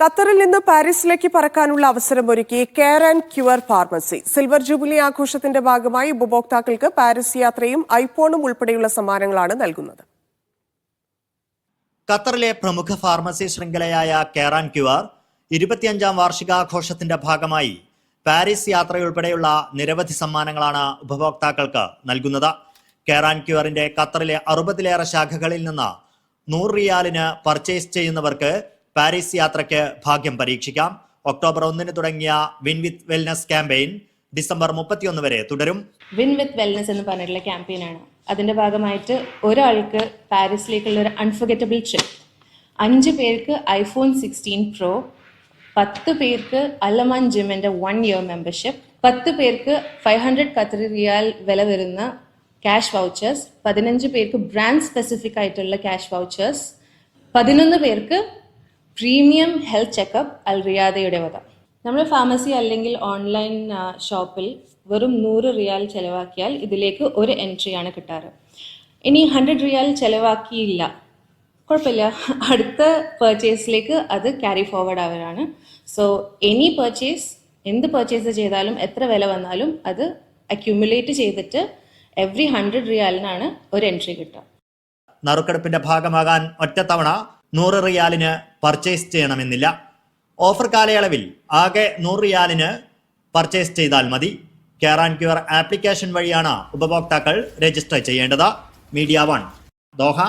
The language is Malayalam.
ഖത്തറിൽ നിന്ന് പാരീസിലേക്ക് പറക്കാനുള്ള അവസരമൊരുക്കി care and cure pharmacy. Silver jubilee ആഘോഷത്തിന്റെ ഭാഗമായി ഉപഭോക്താക്കൾക്ക് പാരീസ് യാത്രയും ഐഫോണും ഉൾപ്പെടെയുള്ള സമ്മാനങ്ങളാണ് നൽകുന്നത്. ഖത്തറിലെ പ്രമുഖ ഫാർമസി ശൃംഖലയായ കെയർ ആൻഡ് ക്യുവർ ഇരുപത്തിയഞ്ചാം വാർഷികാഘോഷത്തിന്റെ ഭാഗമായി പാരീസ് യാത്രയുൾപ്പെടെയുള്ള നിരവധി സമ്മാനങ്ങളാണ് ഉപഭോക്താക്കൾക്ക് നൽകുന്നത്. കെയർ ആൻഡ് ക്യുവറിന്റെ ഖത്തറിലെ അറുപതിലേറെ ശാഖകളിൽ നിന്ന് നൂറ് റിയാലിന് പർച്ചേസ് ചെയ്യുന്നവർക്ക് പാരീസ് യാത്രയ്ക്ക് ഭാഗ്യം പരീക്ഷിക്കാം. ഒക്ടോബർ ഒന്നിന് തുടങ്ങിയ win with wellness campaign December മുപ്പത്തിയൊന്ന് വരെ തുടരും. വിൻ വിത്ത് വെൽനസ് എന്ന് പറഞ്ഞിട്ടുള്ള ക്യാമ്പയിനാണ് അതിന്റെ ഭാഗമായിട്ട് ഒരാൾക്ക് പാരീസിലേക്കുള്ള ഒരു അൺഫർഗറ്റബിൾ ട്രിപ്പ് അഞ്ച് പേർക്ക് ഐഫോൺ സിക്സ്റ്റീൻ പ്രോ പത്ത് പേർക്ക് അലമാൻ ജിമ്മിന്റെ വൺ ഇയർ മെമ്പർഷിപ്പ് പത്ത് പേർക്ക് ഫൈവ് ഹൺഡ്രഡ് കത്തറി റിയാൽ വില വരുന്ന ക്യാഷ് വൗച്ചേഴ്സ് പതിനഞ്ച് പേർക്ക് ബ്രാൻഡ് സ്പെസിഫിക് ആയിട്ടുള്ള ക്യാഷ് വൗച്ചേഴ്സ് പതിനൊന്ന് പേർക്ക് പ്രീമിയം ഹെൽത്ത് ചെക്കപ്പ് അൽ റിയാദയുടെ വക. നമ്മൾ ഫാർമസി അല്ലെങ്കിൽ ഓൺലൈൻ ഷോപ്പിൽ വെറും നൂറ് റിയാൽ ചിലവാക്കിയാൽ ഇതിലേക്ക് ഒരു എൻട്രിയാണ് കിട്ടാറ്. ഇനി ഹൺഡ്രഡ് റിയാൽ ചിലവാക്കിയില്ല. കുഴപ്പമില്ല. അടുത്ത പർച്ചേസിലേക്ക് അത് ക്യാരി ഫോർവേഡ് ആവാനാണ്. സോ എനി പർച്ചേസ് എന്ത് പർച്ചേസ് ചെയ്താലും എത്ര വില വന്നാലും അത് അക്യൂമുലേറ്റ് ചെയ്തിട്ട് എവറി ഹൺഡ്രഡ് റിയാലിനാണ് ഒരു എൻട്രി കിട്ടുക. നറുക്കെടുപ്പിന്റെ ഭാഗമാകാൻ ഒറ്റത്തവണ നൂറ് റിയാലിന് പർച്ചേസ് ചെയ്യണമെന്നില്ല. ഓഫർ കാലയളവിൽ ആകെ നൂറ് റിയാലിന് പർച്ചേസ് ചെയ്താൽ മതി. കെയർ ആൻഡ് ക്യൂർ ആപ്ലിക്കേഷൻ വഴിയാണ് ഉപഭോക്താക്കൾ രജിസ്റ്റർ ചെയ്യേണ്ടത്. Media one Doha